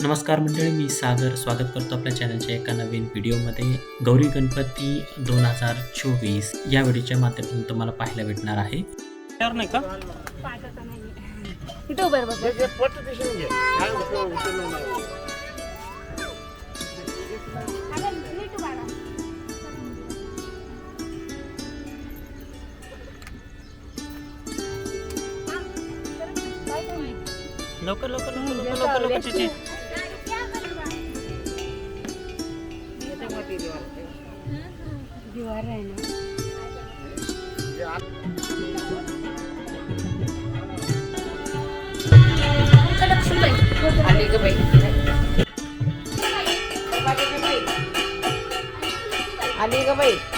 नमस्कार मंडळी मी सागर. स्वागत करतो आपल्या चॅनलच्या एका नवीन व्हिडिओमध्ये. गौरी गणपती दोन हजार चोवीस या व्हिडिओच्या माध्यमातून तुम्हाला पाहायला भेटणार आहे. नाही का. हा, लवकर लवकर लवकर लवकर लवकर चिची दिवार आहे ना आली ग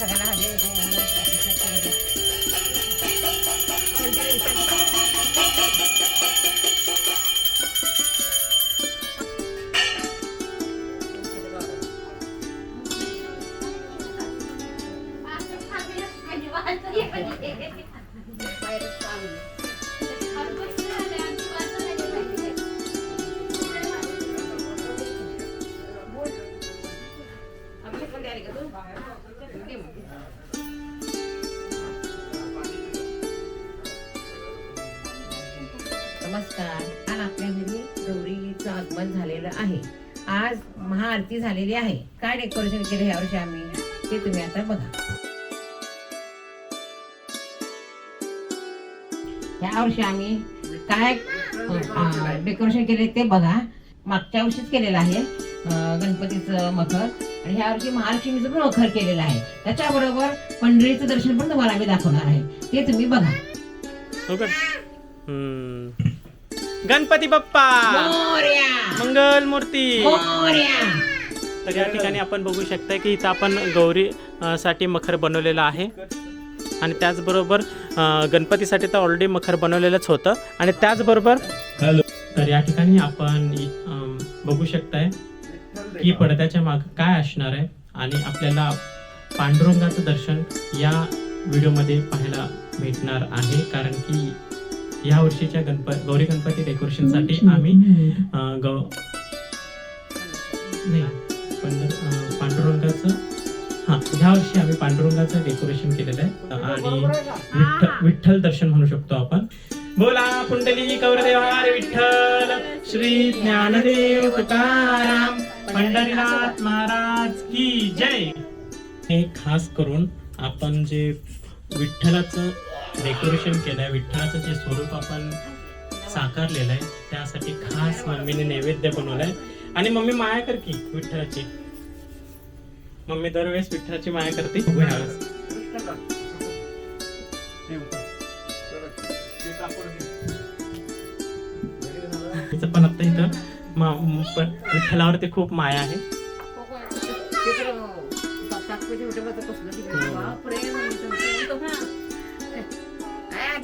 सगळ्यांना हजे नमस्कार आहे. आज महाआरती झालेली आहे. काय डेकोरेशन केलं यावर्षी आम्ही? ते तुम्ही आता बघा. यावर्षी वर्षी आम्ही काय डेकोरेशन केले ते बघा. मागच्या वर्षीच केलेलं आहे गणपतीचं मखर. आणि ह्या वर्षी महालक्ष्मीचं पण मखर केलेलं आहे. त्याच्याबरोबर पंढरीचं दर्शन पण तुम्हाला आम्ही दाखवणार आहे. ते तुम्ही बघा. हो हम्म. गणपती बाप्पा. मोरया. मंगल मूर्ती मोरया. तर या ठिकाणी आपण बघू शकता की इथं आपण गौरी साठी मखर बनवलेलं आहे. आणि त्याचबरोबर गणपतीसाठी तर ऑलरेडी मखर बनवलेलंच होतं. आणि त्याचबरोबर हॅलो. तर या ठिकाणी आपण बघू शकताय की पडद्याच्या माग काय असणार आहे. आणि आपल्याला पांडुरंगाचं दर्शन या व्हिडिओमध्ये पाहायला भेटणार आहे. कारण की या वर्षीच्या गणप गौरी गणपती डेकोरेशनसाठी आम्ही गौ नाही पांडुरंगाचं हा ह्या वर्षी आम्ही पांडुरंगाचं डेकोरेशन केलेलं आहे. आणि विठ्ठल विठ्ठल दर्शन म्हणू शकतो आपण. बोला पुंडली कौरदेवार विठ्ठल श्री ज्ञानदेव तुकाराम पंढरीनाथ महाराज की जय. हे खास करून आपण जे विठ्ठलाचं डेकोरेशन केलंय विठ्ठलाचं जे स्वरूप आपण साकारलेलं आहे त्यासाठी खास मम्मीने नैवेद्य बनवलाय. आणि मम्मी माया कर की विठ्ठलाची. मम्मी दरवेळेस विठ्ठलाची माया करते. पण आता इथं विठ्ठलावरती खूप माया आहे.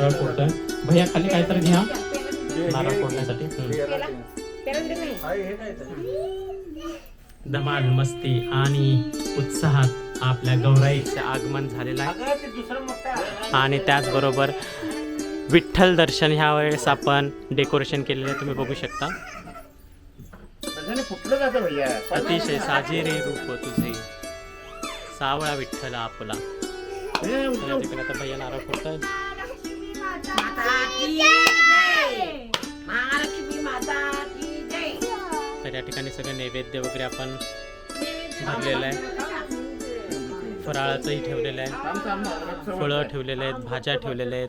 नारळ फोडतोय भैया खाली काहीतरी घ्या. नारळ फोडण्यासाठी. धमाल मस्ती आणि उत्साहात आपल्या गौराईचे आगमन झालेलं आहे. आणि त्याचबरोबर विठ्ठल दर्शन ह्या वेळेस आपण डेकोरेशन केलेलं आहे. तुम्ही बघू शकता. अतिशय साजेरे रूप तुझे. सावळा विठ्ठल आपला. तिकडे आता भैया नारळ फोडताय तर या ठिकाणी सगळं नैवेद्य वगैरे आपण भरलेलं आहे. फराळाचंही ठेवलेलं आहे. फळं ठेवलेले आहेत भाज्या ठेवलेल्या आहेत.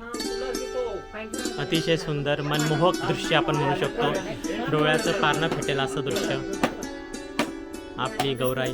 अतिशय सुंदर मनमोहक दृश्य आपण म्हणू शकतो. डोळ्याचं पारणं फिटेल असं दृश्य. आपली गौराई.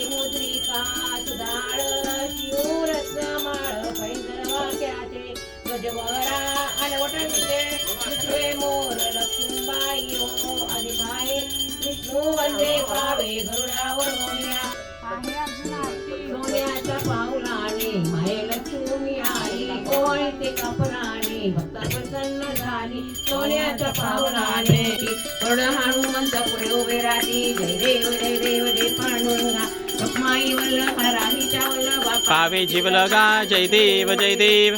मुद्रिका सुधाळ शिवरत्न माळ वाक्याचे गजवरा विश्वे मोर लक्ष्मीबाई अधिकाय विष्णू वंदे पावे गरुडावर मोन्या सोन्याच्या पावलाने माये लक्ष्मी आई कोणते कपराने भक्त प्रसन्न झाली. सोन्याच्या पावलाने हनुमंत पुढे उभे राहिली जय देव जय देव जय पांडुरंगा. रुक्माई वल्लभ राहीच्या वल्लभा पावे जीवलगा जय देव जय देव।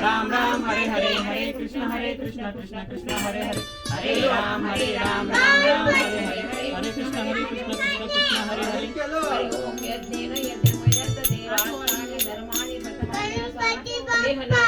राम राम, हरे हरे हरे, कृष्ण हरे, कृष्ण कृष्ण कृष्ण, हरे हरे। हरे राम हरे राम राम राम, हरे हरे हरे कृष्ण हरे, कृष्ण कृष्ण कृष्ण, हरे हरे। ओम, यज्ञेन यज्ञमयत देवानि धर्माणि प्रथमानि देहनाथमयि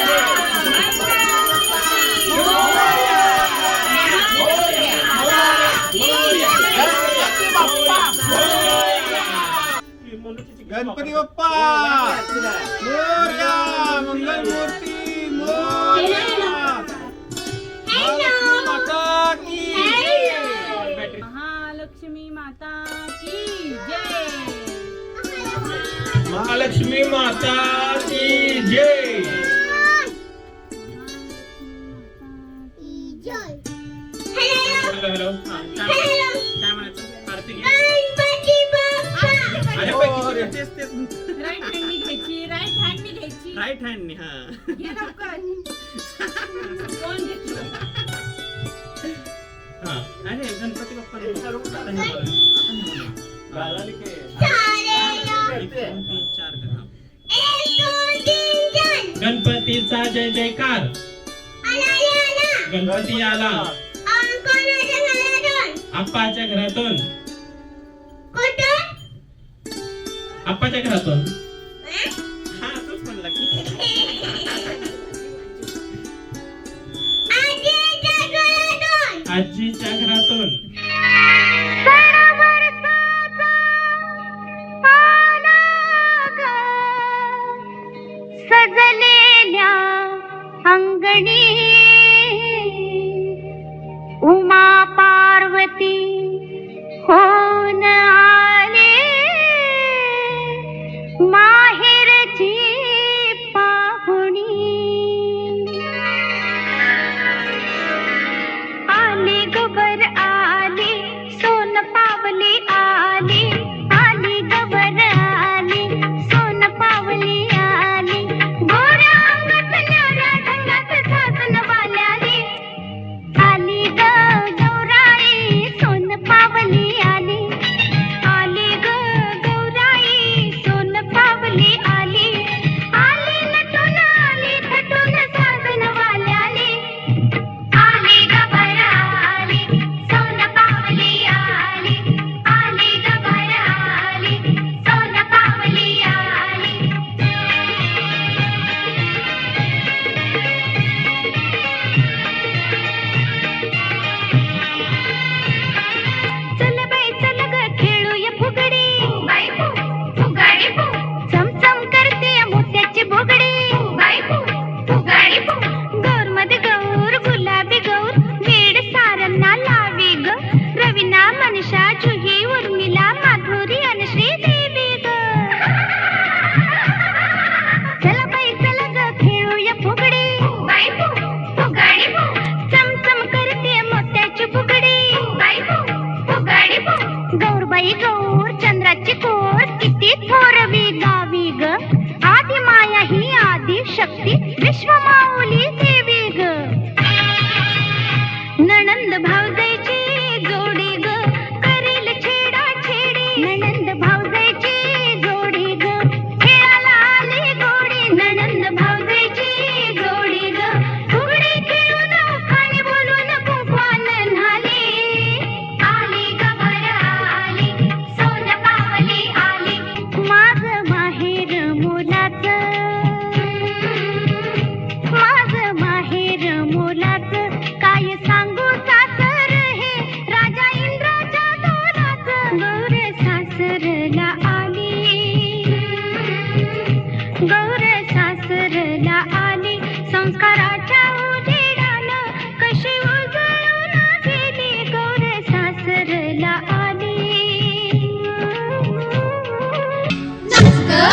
घ्यायची हा हा अरे गणपती बाप्पा चार करा. गणपतीचा जय जयकार गणपती आला आप्पाच्या घरातून आप्पाच्या घरातून आजीच्या घरातून. सजलेल्या अंगणी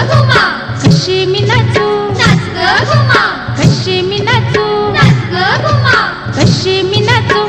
घुमा कशी मी नाचू? नाच घुमा. कशी मी नाचू? नाच घुमा. कशी मी नाचू?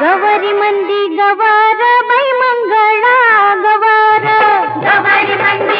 गवारी मंदी गवार बाई मंगळा गवार. गवारी मंदी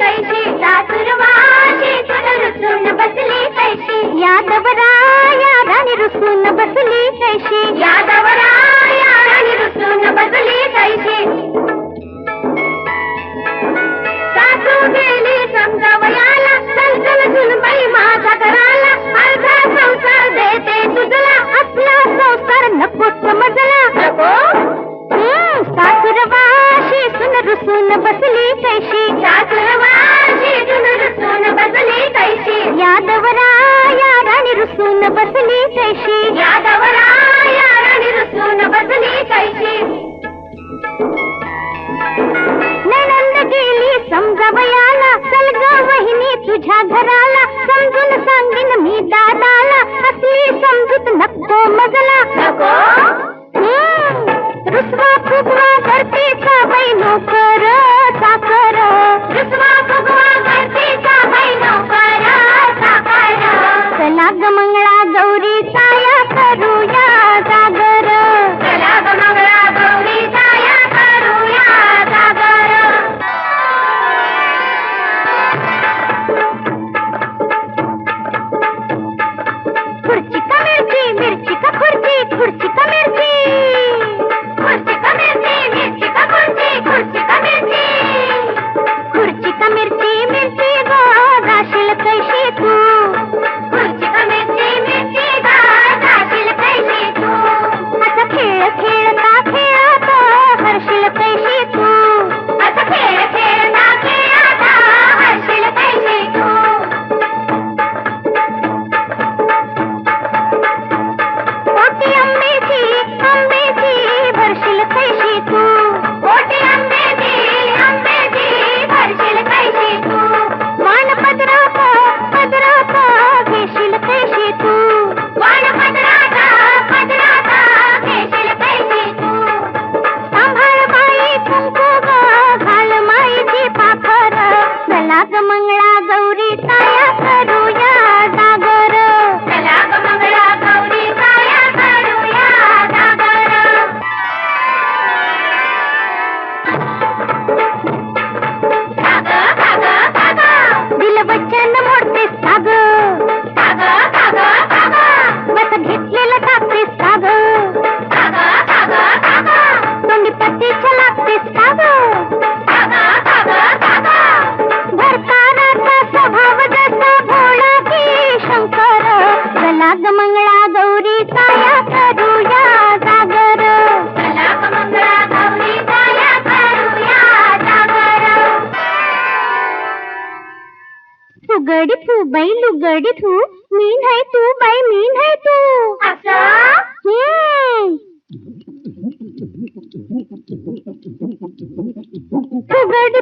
கைதே बदली तैशी. यादवराया गेली समजा बयाला वहिनी तुझ्या घराला. समजून सांगेन मी दादाला. असली समजूत नको मजला. नको? रुसवा फुगवा करते का बाई नोकर?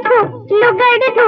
तू लोक लुगडी तू